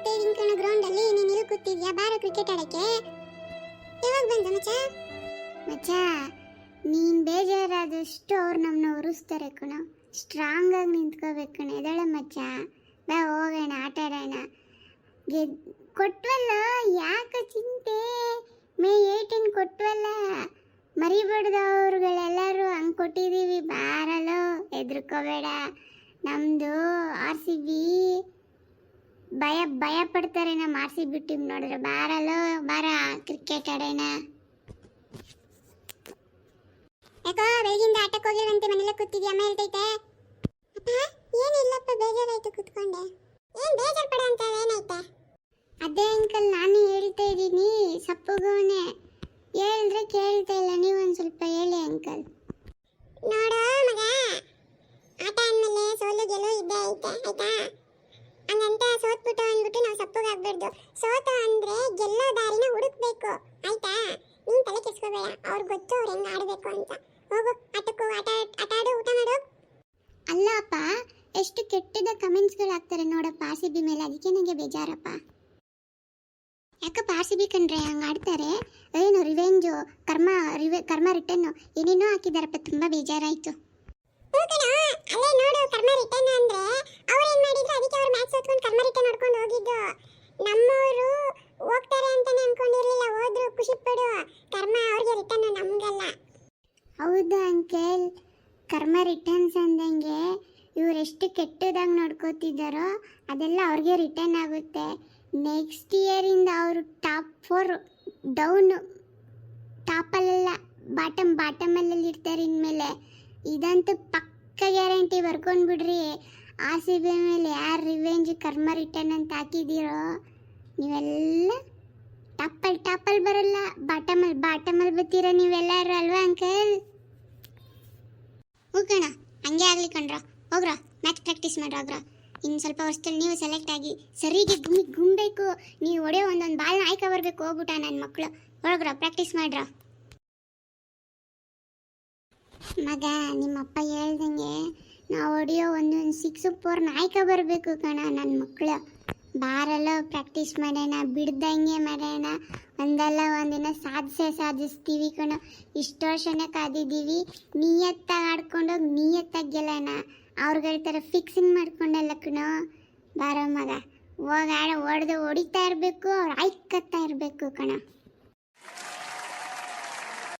ಹೋಗ್ತಾ ಇದೀನಿ ಗ್ರೌಂಡ್ ಅಲ್ಲಿ ನೀನ್ ಇಲ್ಲಿ ಕೂತಿದ್ಯಾ? ಬಾರ ಕ್ರಿಕೆಟ್ ಆಡಕ್ಕೆ. ಯಾವಾಗ ಬಂದ ಮಚ್ಚ? ಮಚ್ಚ, ನೀನ್ ಬೇಜಾರಾದಷ್ಟು ಅವ್ರು ನಮ್ಮನ್ನ ಉರಿಸ್ತಾರೆ ಕಣ. ಸ್ಟ್ರಾಂಗ್ ಆಗಿ ನಿಂತ್ಕೋಬೇಕು ಕಣ. ಎದಳೆ ಮಚ್ಚ. ಬಾ, ಹೋಗೋಣ, ಆಟ ಆಡೋಣ. ಗೆದ್, ಕೊಟ್ವಲ್ಲ? ಯಾಕೆ ಚಿಂತೆ? ಮೇ ಏಯ್ಟೀನ್ ಕೊಟ್ವಲ್ಲ? ಮರಿಬಾರ್ದು ಅವ್ರುಗಳೆಲ್ಲರೂ ಹಂಗೆ ಕೊಟ್ಟಿದ್ದೀವಿ ಬಾರಲ್ಲೋ ಹೆದರ್ಕೋಬೇಡ. ನಮ್ಮದು ಆರ್ ಸಿ ಬಿ. ಭಯ ಭಯ ಪಡ್ತಾರೆ ನಮ್ಮ ಆರ್ ಸಿ ಬಿ ಟೀಮ್ ನೋಡಿದ್ರೆ. ಬಾರಲು ಬಾರ ಕ್ರಿಕೆಟ್ ಆಡೋಣ. ಯಾಕೋ ಬೆಳಗಿಂದ ಆಟಕ್ಕೆ ಹೋಗಿರಂತೆ ಮನೆಯಲ್ಲೇ ಕೂತಿದ್ಯಾ? ಅಮ್ಮ ಹೇಳ್ತೈತೆ. ಅಪ್ಪ ಏನಿಲ್ಲಪ್ಪ ಬೇಜಾರಾಯ್ತು ಕೂತ್ಕೊಂಡೆ. ಏನ್ ಬೇಜಾರ್ ಪಡ ಅಂತ ಏನಾಯ್ತೆ? ಅದೇ ಅಂಕಲ್ ನಾನು ಹೇಳ್ತಾ ಇದ್ದೀನಿ ಸಪ್ಪುಗೋನೆ. ಹೇಳಿದ್ರೆ ಕೇಳ್ತಾ ಇಲ್ಲ ನೀವು ಒಂದು ಸ್ವಲ್ಪ ಹೇಳಿ ಅಂಕಲ್ ನೋಡೋ ಮಗ ಆಟ ಅಂದಮೇಲೆ ಸೋಲು ಗೆಲುವು ಇದ್ದೇ ಐತೆ ಆಯ್ತಾ? ಸಪ್ಪಗಾಗ್ಬಾರ್ದು ಸೋತ ಅಂದ್ರೆ ಗೆಲ್ಲೋ ದಾರಿನ ಹುಡುಕ್ಬೇಕು. ಆಯ್ತಾ? ನೀನ್ ತಲೆ ಕೆಸ್ಕೋಬೇಡ ಅವ್ರು ಗೊತ್ತು ಅವ್ರು ಹೆಂಗ್ ಆಡ್ಬೇಕು ಅಂತ. ಹೋಗು ಆಟಕ್ಕೂ ಆಟ ಆಟ ಆಡು ಊಟ ಮಾಡು. ಅಲ್ಲಪ್ಪ ಎಷ್ಟು ಕೆಟ್ಟದ ಕಮೆಂಟ್ಸ್ಗಳು ಹಾಕ್ತಾರೆ ನೋಡಪ್ಪ ಆರ್ ಸಿ ಬಿ ಮೇಲೆ. ಅದಕ್ಕೆ ನನಗೆ ಬೇಜಾರಪ್ಪ. ಯಾಕಪ್ಪ ಆರ್ ಸಿ ಬಿ ಕಂಡ್ರೆ ಹಂಗೆ ಆಡ್ತಾರೆ? ಏನು ರಿವೆಂಜು ಕರ್ಮ ರಿವೆ ಕರ್ಮ ರಿಟರ್ನ್ ಏನೇನೋ ಹಾಕಿದಾರಪ್ಪ ತುಂಬಾ ಬೇಜಾರಾಯಿತು. ಅಲ್ಲೇ ನೋಡು ಕರ್ಮ ರಿಟರ್ನ್ ಅಂದ್ರೆ. ಅವ್ರು ಏನ್ ಮಾಡಿದ್ರು ಅದಕ್ಕೆ ಅವ್ರು ಮ್ಯಾಚ್ ಸೋತ್ಕೊಂಡು ಕರ್ಮ ರಿಟರ್ನ್ ನೋಡ್ಕೊಂಡು ಹೌದಾ, ಅಂಕಲ್. ಕರ್ಮ ರಿಟರ್ನ್ಸ್ ಅಂದಂಗೆ ಇವ್ರು ಎಷ್ಟು ಕೆಟ್ಟದಾಗಿ ನೋಡ್ಕೋತಿದ್ದಾರೋ ಅದೆಲ್ಲ ಅವ್ರಿಗೆ ರಿಟರ್ನ್ ಆಗುತ್ತೆ. ನೆಕ್ಸ್ಟ್ ಇಯರಿಂದ ಅವರು ಟಾಪ್ ಫೋರ್ ಡೌನ್ ಟಾಪಲ್ಲೆಲ್ಲ ಬಾಟಮ್ ಬಾಟಮಲ್ಲಿ ಇರ್ತಾರೆ ಇನ್ಮೇಲೆ. ಇದಂತೂ ಪಕ್ಕ ಗ್ಯಾರಂಟಿ ಬರ್ಕೊಂಡು ಬಿಡ್ರಿ. ಆ ಸಿ ಬಿ ಮೇಲೆ ಯಾರು ರಿವೆಂಜ್ ಕರ್ಮ ರಿಟರ್ನ್ ಅಂತ ಹಾಕಿದ್ದೀರೋ ನೀವೆಲ್ಲ ಟಾಪಲ್ ಟಾಪಲ್ಲಿ ಬರಲ್ಲ. ಬಾಟಮಲ್ಲಿ ಬಾಟಮಲ್ಲಿ ಬರ್ತೀರ ನೀವೆಲ್ಲರೂ ಅಲ್ವಾ, ಅಂಕಲ್? ಹೋಗೋಣ. ಹಂಗೆ ಆಗಲಿ ಕಣ್ರ. ಹೋಗ್ರ. ಮ್ಯಾಚ್ ಪ್ರಾಕ್ಟೀಸ್ ಮಾಡ್ರಾಗ್ರ ಇನ್ನು ಸ್ವಲ್ಪ ವರ್ಷದಲ್ಲಿ ನೀವು ಸೆಲೆಕ್ಟ್ ಆಗಿ ಸರಿಗೆ ಗುಮ್ಮಿ ಗುಮ್ಬೇಕು ನೀವು ಒಡೆಯೋ ಒಂದೊಂದು ಬಾಲ್ನ ಆಯ್ಕೆ ಬರಬೇಕು. ಹೋಗ್ಬಿಟ್ಟ ನನ್ನ ಮಕ್ಕಳು ಹೋಗ್ರ ಪ್ರಾಕ್ಟೀಸ್ ಮಾಡ್ರ. ಮಗ, ನಿಮ್ಮಪ್ಪ ಹೇಳ್ದಂಗೆ ನಾವು ಹೊಡೆಯೋ ಒಂದೊಂದು ಸಿಕ್ಸ್ ಫೋರ್ ನಾಯಕ ಬರಬೇಕು ಕಣ ನನ್ನ ಮಕ್ಕಳು ಬಾರಲ್ಲ ಪ್ರಾಕ್ಟೀಸ್ ಮಾಡೋಣ, ಬಿಡ್ದಂಗೆ ಮಾಡೋಣ, ಒಂದಲ್ಲ ಒಂದಿನ ಸಾಧಿಸೇ ಸಾಧಿಸ್ತೀವಿ ಕಣ. ಇಷ್ಟು ವರ್ಷನ ಕಾದಿದ್ದೀವಿ. ನಿಯತ್ತಾಗಿ ಆಡ್ಕೊಂಡೋಗಿ ನಿಯತ್ತಾಗಿ ಗೆಲ್ಲೋಣ. ಅವ್ರುಗಳ ಥರ ಫಿಕ್ಸಿಂಗ್ ಮಾಡ್ಕೊಂಡಲ್ಲ ಕಣೋ. ಬಾರೋ ಮಗ. ಹೋಗ ಆಡ, ಹೊಡೆದು ಹೊಡಿತಾ ಇರಬೇಕು, ಅವ್ರು ಆಯ್ಕತ್ತಾ ಇರಬೇಕು ಕಣ.